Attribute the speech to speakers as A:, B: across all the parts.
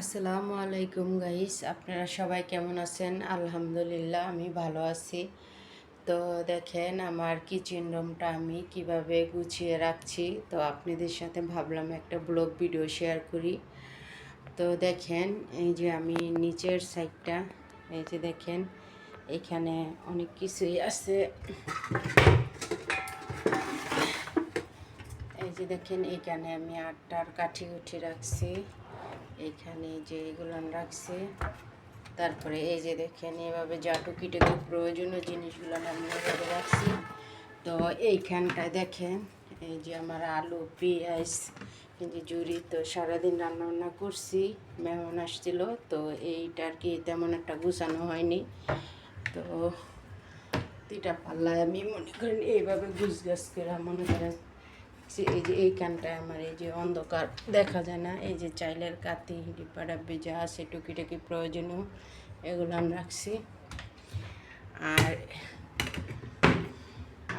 A: আসসালামু আলাইকুম গাইস, আপনারা সবাই কেমন আছেন? আলহামদুলিল্লাহ, আমি ভালো আছি। তো দেখেন, আমার কিচেন রুমটা আমি কীভাবে গুছিয়ে রাখছি। তো আপনাদের সাথে ভাবলাম একটা ব্লগ ভিডিও শেয়ার করি। তো দেখেন, এই যে আমি নিচের সাইডটা এই যে দেখেন, এখানে অনেক কিছুই আছে। এই যে দেখেন, এখানে আমি আটটার কাঠি উঠে রাখছি। এইখানে যে এগুলো রাখছি। তারপরে এই যে দেখেন, এভাবে যা টুকিটাকি প্রয়োজনীয় জিনিসগুলো আমি এভাবে রাখছি। তো এইখানটায় দেখেন, এই যে আমার আলু, পেঁয়াজ যে জুড়ি তো সারাদিন রান্নাবান্না করছি, মেহমান আসছিল, তো এইটা আর কি তেমন একটা গুছানো হয়নি। তো দুইটা পাল্লায় আমি মনে করেন এইভাবে গুছ গাছ করে মনে করেন এই যে এইখানটায় আমার এই যে অন্ধকার দেখা যায় না। এই যে চাইলের কাতি ডিপাটা বেজা আছে, টুকিটাকি প্রয়োজনীয়, এগুলো আমি রাখছি। আর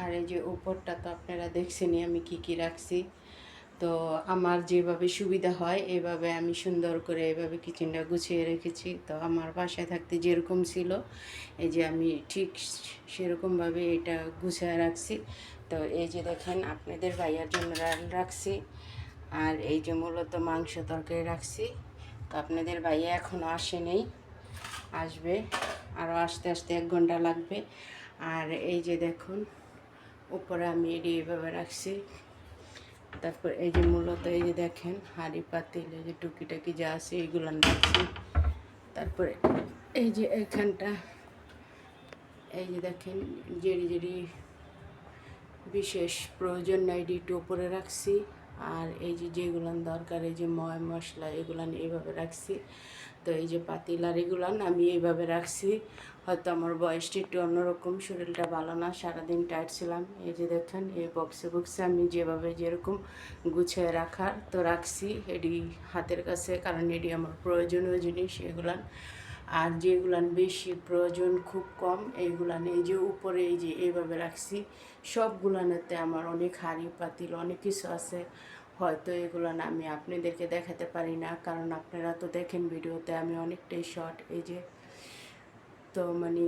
A: আর এই যে উপরটা তো আপনারা দেখছেনই আমি কি কি রাখছি। তো আমার যেভাবে সুবিধা হয়, এভাবে আমি সুন্দর করে এভাবে কিচেনটা গুছিয়ে রেখেছি। তো আমার বাসায় থাকতে যেরকম ছিল, এই যে আমি ঠিক সেরকমভাবে এটা গুছিয়ে রাখছি। তো এই যে দেখেন, আপনাদের ভাইয়ার জন্য রাখছি, আর এই যে মূলত মাংস তরকারি রাখছি। তো আপনাদের ভাইয়া এখনও আসেনি, আসবে আরও আসতে আসতে এক ঘণ্টা লাগবে। আর এই যে দেখুন, উপরে আমি এটি এইভাবে রাখছি। তারপর এই যে মূলত এই যে দেখেন, হাঁড়ি, পাতিল, এই যে টুকিটাকি যা আছে এইগুলো রাখছি তারপরে এই যে এখানটা এই যে দেখেন, জেরি জেরি, বিশেষ প্রয়োজন নাই একটু উপরে রাখছি। আর এই যে যেগুলান দরকার, এই যে ময় মশলা এগুলান এইভাবে রাখছি। তো এই যে পাতিলার এগুলান আমি এইভাবে রাখছি। হয়তো আমার বয়সটা একটু অন্যরকম, শরীরটা ভালো না, সারাদিন টাইট ছিলাম। এই যে দেখেন, এই বক্সে বক্সে আমি যেভাবে যেরকম গুছিয়ে রাখার তো রাখছি। এটি হাতের কাছে, কারণ এটি আমার প্রয়োজনীয় জিনিস এগুলান। আর যেগুলান বেশি প্রয়োজন খুব কম এইগুলান এই যে উপরে এই যে এইভাবে রাখছি, সবগুলানেতে আমার অনেক হাড়ি পাতিল, অনেক কিছু আছে। হয়তো এগুলো না আমি আপনাদেরকে দেখাতে পারি না, কারণ আপনারা তো দেখেন ভিডিওতে আমি অনেকটাই শর্ট এই যে তো মানে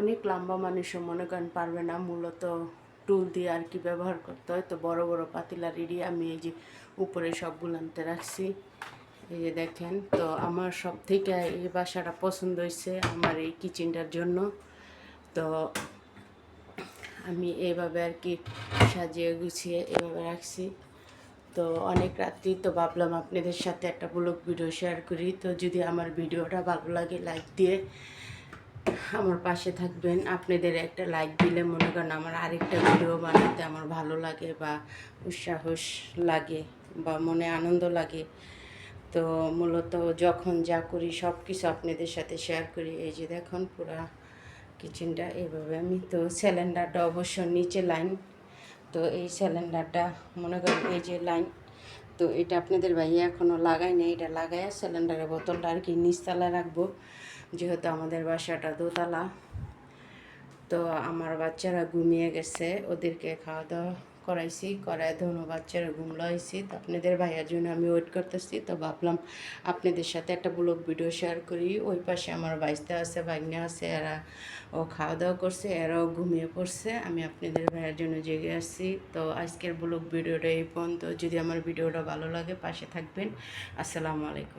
A: অনেক লম্বা মানুষও মনে করেন পারবে না মূলত টুল দিয়ে আর কি ব্যবহার করতে হয়। তো বড় বড় পাতিলা রেডি আমি এই যে উপরে সবগুলো আনতে রাখছি। এই যে দেখেন তো আমার সব থেকে এই বাসাটা পছন্দ হয়েছে আমার এই কিচেনটার জন্য। তো আমি এইভাবে আর কি সাজিয়ে গুছিয়ে এভাবে রাখছি। তো অনেক রাত্রি তো ভাবলাম আপনাদের সাথে একটা ব্লগ ভিডিও শেয়ার করি। তো যদি আমার ভিডিওটা ভালো লাগে লাইক দিয়ে আমার পাশে থাকবেন। আপনাদের একটা লাইক দিলে মনে করেন আমার আরেকটা ভিডিও বানাতে আমার ভালো লাগে বা উৎসাহস লাগে বা মনে আনন্দ লাগে। তো মূলত যখন যা করি, সব কিছু আপনাদের সাথে শেয়ার করি। এই যে দেখুন, পুরা কিচেনটা এইভাবে আমি, তো সিলিন্ডারটা অবশ্য নিচে লাইন তো এই সিলিন্ডারটা মনে করেন এই যে লাইন তো এটা আপনাদের ভাইয়া এখনও লাগাই না এটা লাগাই সিলিন্ডারের বোতলটা আর কি নিচতলা রাখব। যেহেতু আমাদের বাসাটা দোতলা, তো আমার বাচ্চারা ঘুমিয়ে গেছে, ওদেরকে খাওয়া দাওয়া করাইছি, করায় ধনু বাচ্চারা ঘুম লাইছি। তো আপনাদের ভাইয়ার জন্য আমি ওয়েট করতেছি। তো ভাবলাম আপনাদের সাথে একটা ব্লগ ভিডিও শেয়ার করি। ওই পাশে আমার বাইসটা আছে বাইনা আছে, এরা ও খাওয়া দাওয়া করছে, এরাও ঘুমিয়ে পড়ছে। আমি আপনাদের ভাইয়ের জন্য জেগে আসছি তো আজকের ব্লগ ভিডিওটা এই পর্যন্ত। যদি আমার ভিডিওটা ভালো লাগে, পাশে থাকবেন। আসসালামু আলাইকুম।